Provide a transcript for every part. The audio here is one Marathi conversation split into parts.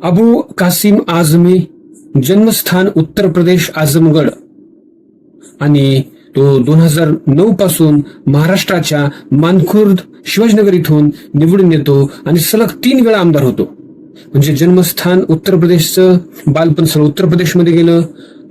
अबू कासिम आझमी जन्मस्थान उत्तर प्रदेश आझमगड आणि तो दोन हजार नऊ पासून महाराष्ट्राच्या मानखुर्द शिवाजीनगर इथून निवडून येतो आणि सलग तीन वेळा आमदार होतो. म्हणजे जन्मस्थान उत्तर प्रदेशचं बालपण सर उत्तर प्रदेशमध्ये गेलं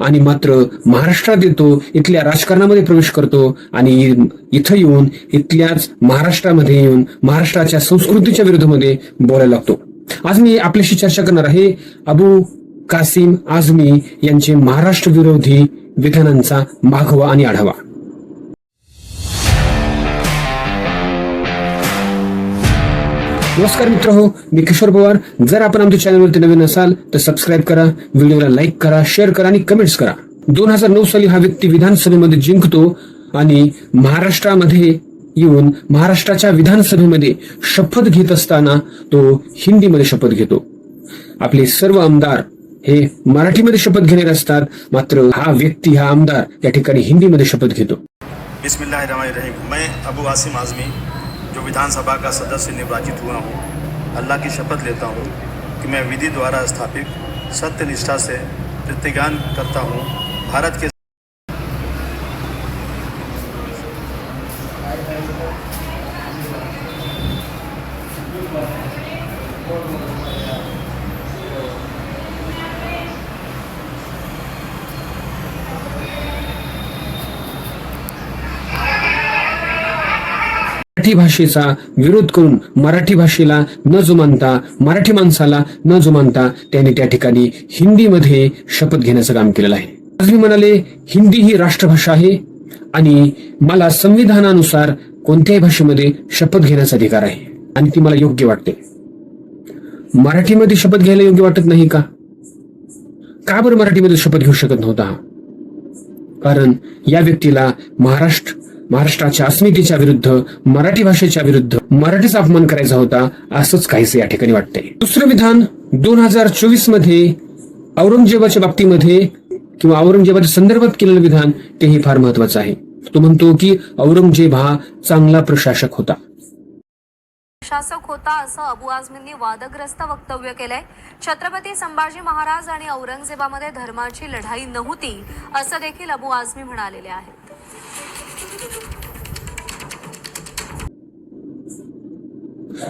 आणि मात्र महाराष्ट्रात येतो इथल्या राजकारणामध्ये प्रवेश करतो आणि इथं येऊन इथल्याच महाराष्ट्रामध्ये येऊन महाराष्ट्राच्या संस्कृतीच्या विरोधामध्ये बोलायला लागतो. आज मी आपल्याशी चर्चा करणार आहे. अबू कासिम आझमी यांचे महाराष्ट्र विरोधी विधानांचा मागवा आणि आढावा. नमस्कार मित्र हो मी किशोर पवार. जर आपण आमच्या चॅनलवरती नवीन असाल तर सबस्क्राईब करा व्हिडिओला लाईक करा शेअर करा आणि कमेंट्स करा. दोन हजार नऊ साली हा व्यक्ती विधानसभेमध्ये जिंकतो आणि महाराष्ट्रामध्ये येऊन महाराष्ट्राच्या विधानसभेमध्ये शपथ घेत असताना तो हिंदीमध्ये शपथ घेतो. आपले सर्व आमदार हे मराठीमध्ये शपथ घेणारे असतात मात्र हा व्यक्ती हा आमदार या ठिकाणी हिंदीमध्ये शपथ घेतो. मैं अबू आसिम आज़मी जो विधानसभा का सदस्य निर्वाचित हुआ हूँ अल्लाह की शपथ लेता हूँ कि मैं विधि द्वारा स्थापित सत्य निष्ठा से प्रतिज्ञान करता हूँ। भारत के मराठी भाषेचा विरोध करून मराठी भाषेला न जुमानता मराठी माणसाला न जुमानता त्याने त्या ठिकाणी हिंदीमध्ये शपथ घेण्याचं काम केलेलं आहे. आज मी म्हणाले हिंदी ही राष्ट्रभाषा आहे आणि मला संविधानानुसार कोणत्याही भाषेमध्ये शपथ घेण्याचा अधिकार आहे. आणि ती मला योग्य वाटते. मराठीमध्ये शपथ घ्यायला योग्य वाटत नाही का? का बरं मराठीमध्ये शपथ घेऊ शकत नव्हता कारण या व्यक्तीला महाराष्ट्र महाराष्ट्राच्या अस्मितेच्या विरुद्ध मराठी भाषेच्या विरुद्ध मराठीचा अपमान करायचा होता असंच काहीसे या ठिकाणी वाटतंय. दुसरं विधान दोन हजार चोवीसमध्ये औरंगजेबाच्या बाबतीमध्ये किंवा औरंगजेबाच्या संदर्भात केलेलं विधान तेही फार महत्वाचं आहे. तो म्हणतो की औरंगजेब हा चांगला प्रशासक होता. शासक होता असं अबू आझमींनी वादग्रस्त वक्तव्य केलंय. छत्रपती संभाजी महाराज आणि औरंगजेबामध्ये धर्माची लढाई नव्हती असं देखील अबू आझमी म्हणालेले आहेत.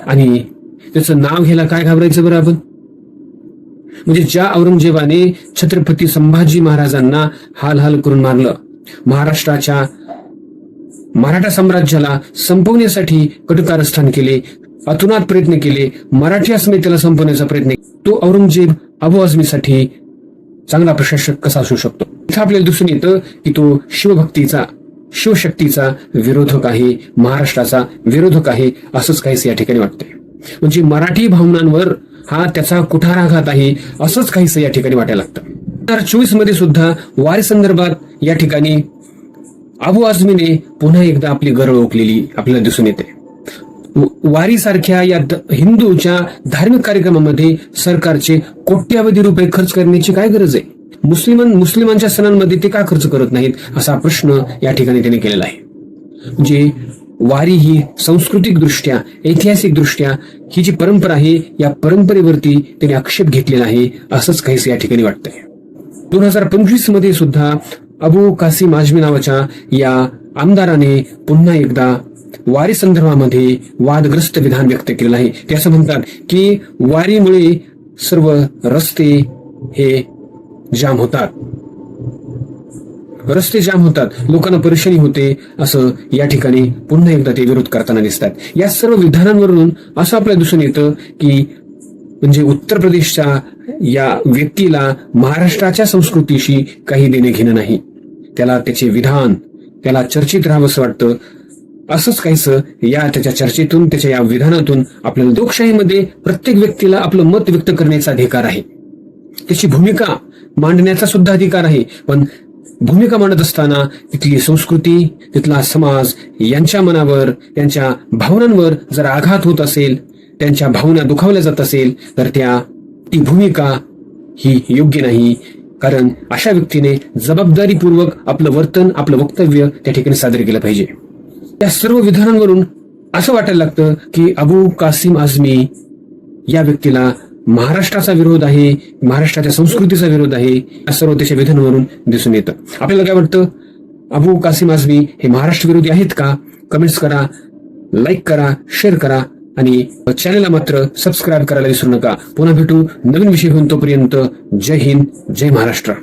आणि त्याचं नाव घ्यायला काय घाबरायचं बरं आपण? म्हणजे ज्या औरंगजेबाने छत्रपती संभाजी महाराजांना हाल हाल करून मारलं महाराष्ट्राच्या मराठा साम्राज्याला संपवण्यासाठी कटकारस्थान केले. अतुनात प्रयत्न केले. मराठी अस्मितेला संपवण्याचा प्रयत्न तो औरंगजेब अबू आझमीसाठी चांगला प्रशासक कसा असू शकतो? इथं आपल्याला दिसून येतं की तो शिवभक्तीचा शिवशक्तीचा विरोधक आहे. महाराष्ट्राचा विरोधक आहे असंच काहीच या ठिकाणी वाटतंय. म्हणजे मराठी भावनांवर हा त्याचा कुठाराघात आहे असंच काहीच या ठिकाणी वाटायला लागतं. दोन हजार चोवीसमध्ये सुद्धा वारी संदर्भात या ठिकाणी अबू आझमीने पुन्हा एकदा आपली गरळ ओकलेली आपल्याला दिसून येते. वारी सारख्या या हिंदूच्या धार्मिक कार्यक्रमामध्ये सरकारचे कोट्यावधी रुपये खर्च करण्याची काय गरज आहे? मुस्लिम मुस्लिमांच्या सणांमध्ये ते का खर्च करत नाहीत असा प्रश्न या ठिकाणी त्यांनी केलेला आहे. म्हणजे वारी ही सांस्कृतिक दृष्ट्या ऐतिहासिक दृष्ट्या ही जी परंपरा आहे या परंपरेवरती त्यांनी आक्षेप घेतलेला आहे असंच काहीच या ठिकाणी वाटतंय. दोन हजार पंचवीसमध्ये सुद्धा अबू कासिम आजमी नावाच्या या आमदाराने पुन्हा एकदा वारी संदर्भामध्ये वादग्रस्त विधान व्यक्त केलेलं आहे. ते असं म्हणतात की वारीमुळे सर्व रस्ते हे जाम होतात. रस्ते जाम होतात. लोकांना परेशानी होते असं या ठिकाणी पुन्हा एकदा ते विरोध करताना दिसतात. या सर्व विधानांवरून असं आपल्याला दिसून येतं की म्हणजे उत्तर प्रदेशच्या या व्यक्तीला महाराष्ट्राच्या संस्कृतीशी काही देणे घेणं नाही. त्याला त्याचे विधान त्याला चर्चित राहावं असं वाटतं. असंच काहीस या त्याच्या चर्चेतून त्याच्या या विधानातून आपल्याला लोकशाहीमध्ये प्रत्येक व्यक्तीला आपलं मत व्यक्त करण्याचा अधिकार आहे. त्याची भूमिका मांडण्याचा सुद्धा अधिकार आहे. पण भूमिका मांडत असताना तिथली संस्कृती तिथला समाज यांच्या मनावर त्यांच्या भावनांवर जर आघात होत असेल त्यांच्या भावना दुखावल्या जात असेल तर त्या ती भूमिका ही योग्य नाही. कारण अशा व्यक्तीने जबाबदारीपूर्वक आपलं वर्तन आपलं वक्तव्य त्या ठिकाणी सादर केलं पाहिजे. या सर्व विधानांवरून असं वाटायला लागतं की अबू कासिम आझमी या व्यक्तीला महाराष्ट्राचा विरोध आहे महाराष्ट्राच्या संस्कृतीचा विरोध आहे या सर्व त्याच्या विधानावरून दिसून येतं. आपल्याला काय वाटतं? अबू कासिम आझमी हे महाराष्ट्र विरोधी आहेत का? कमेंट्स करा लाईक करा शेअर करा. आणि चॅनलला मात्र सबस्क्राईब करायला विसरू नका. पुन्हा भेटू नवीन विषय घेऊन तोपर्यंत जय हिंद जय महाराष्ट्र.